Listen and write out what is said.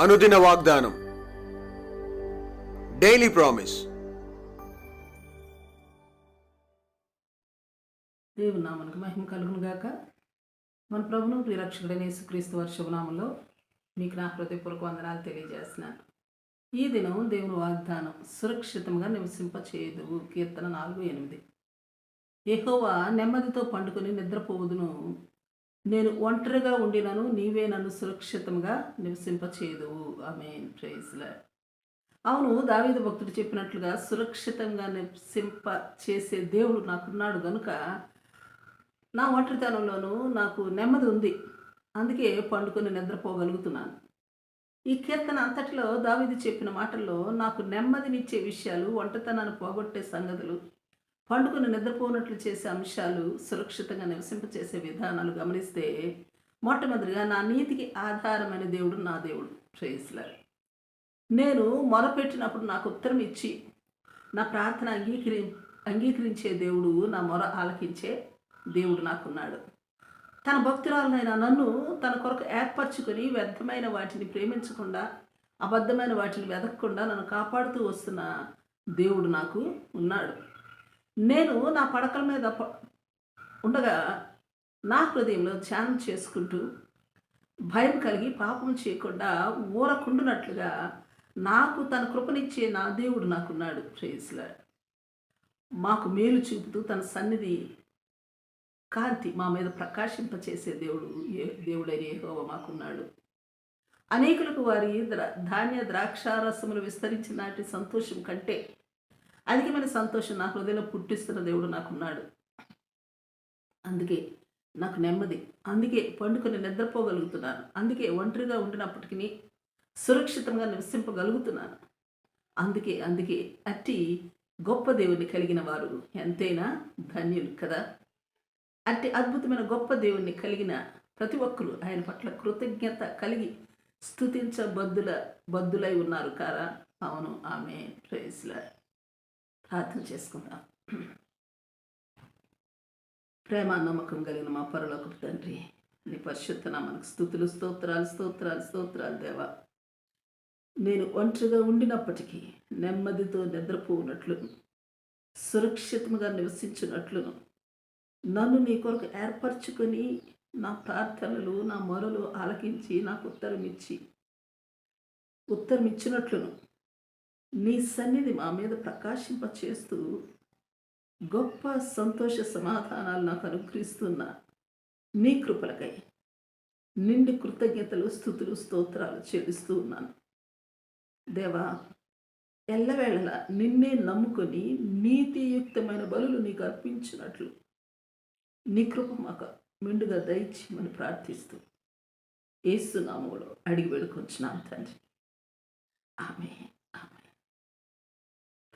అనుదిన వాగ్దానం. Daily promise దేవుని నామనికి మహిమ కలుగును గాక. మన ప్రభును ప్రియరక్షకుడైన యేసుక్రీస్తు వారి మీకు నా హృదయపూర్వక వందనాలు తెలియజేస్తున్నాను. ఈ దినం దేవుని వాగ్దానం సురక్షితంగా నివసింపచేయదు కీర్తన నాలుగు ఎనిమిది. ఎహోవా నెమ్మదితో పండుకొని నిద్రపోవుదును. నేను ఒంటరిగా ఉండినను నీవే నన్ను సురక్షితంగా నివసింప చేయదువు ఆమె ప్రైజ్లా అవును దావీదు భక్తుడు చెప్పినట్లుగా సురక్షితంగా నివసింప చేసే దేవుడు నాకున్నాడు గనుక నా ఒంటరితనంలోనూ నాకు నెమ్మది ఉంది. అందుకే పండుకొని నిద్రపోగలుగుతున్నాను. ఈ కీర్తన అంతటిలో దావిది చెప్పిన మాటల్లో నాకు నెమ్మదినిచ్చే విషయాలు ఒంటరితనాన్ని పోగొట్టే సంగతులు పండుకుని నిద్రపోనట్లు చేసే అంశాలు సురక్షితంగా నివసింపచేసే విధానాలు గమనిస్తే మొట్టమొదటిగా నా నీతికి ఆధారమైన దేవుడు నా దేవుడు. ప్రేయస్లారు నేను మొరపెట్టినప్పుడు నాకు ఉత్తరం ఇచ్చి నా ప్రార్థన అంగీకరి అంగీకరించే దేవుడు నా మొర ఆలకించే దేవుడు నాకున్నాడు. తన భక్తురాలనైన నన్ను తన కొరకు ఏర్పరచుకొని వ్యర్థమైన వాటిని ప్రేమించకుండా అబద్ధమైన వాటిని వెదకకుండా నన్ను కాపాడుతూ వస్తున్న దేవుడు నాకు ఉన్నాడు. నేను నా పడకల మీద ప- ఉండగా నా హృదయంలో ధ్యానం చేసుకుంటూ భయం కలిగి పాపం చేయకుండా ఊరకుండునట్లుగా నాకు తన కృపనిచ్చే నా దేవుడు నాకున్నాడు. ప్రేస్లా మాకు మేలు చూపుతూ తన సన్నిధి కాంతి మా మీద ప్రకాశింపచేసే దేవుడు ఏ- దేవుడని ఏహోవ మాకున్నాడు. అనేకులకు వారి ద్ర ధాన్య ద్రాక్షారసములు విస్తరించిన నాటి సంతోషం కంటే అధికమైన సంతోషం నా హృదయంలో పుట్టిస్తున్న దేవుడు నాకున్నాడు అందుకే నాకు నెమ్మది. అందుకే పండుకొని నిద్రపోగలుగుతున్నాను. అందుకే ఒంటరిగా ఉండినప్పటికీ సురక్షితంగా నివసింపగలుగుతున్నాను. అందుకే అందుకే అట్టి గొప్ప దేవుణ్ణి కలిగిన వారు ఎంతైనా ధన్యులు కదా. అట్టి అద్భుతమైన గొప్ప దేవుణ్ణి కలిగిన ప్రతి ఒక్కరూ ఆయన పట్ల కృతజ్ఞత కలిగి స్థుతించబద్దుల బద్దులై ఉన్నారు కారా? అవును. ఆమె ప్రేస్ల ప్రార్థన చేసుకుందాం ప్రేమ నమ్మకం కలిగిన మా పరలోకపు తండ్రి నీ పరిశుద్ధ నామానికి స్థుతులు స్తోత్రాలు స్తోత్రాలు స్తోత్రాలు దేవా. నేను ఒంటరిగా ఉండినప్పటికీ నెమ్మదితో నిద్రపోనట్లు సురక్షితంగా నివసించినట్లును నన్ను నీ కొరకు ఏర్పరచుకొని నా ప్రార్థనలు నా మొరలు ఆలకించి నాకు ఉత్తరం ఇచ్చి ఉత్తరం ఇచ్చినట్లును నీ సన్నిధి మా మీద ప్రకాశింప చేస్తూ గొప్ప సంతోష సమాధానాలు నాకు అనుగ్రహిస్తున్న నీ కృపలకై నిండి కృతజ్ఞతలు స్థుతులు స్తోత్రాలు చెల్లిస్తూ ఉన్నాను. దేవా ఎల్లవేళలా నిన్నే నమ్ముకొని నీతియుక్తమైన బలులు నీకు అర్పించినట్లు నీ కృప మాకు మెండుగా దయచేయమని ప్రార్థిస్తూ ఏసునామములో అడిగి వేడుకొంచున్నాను తండ్రి. ఆమె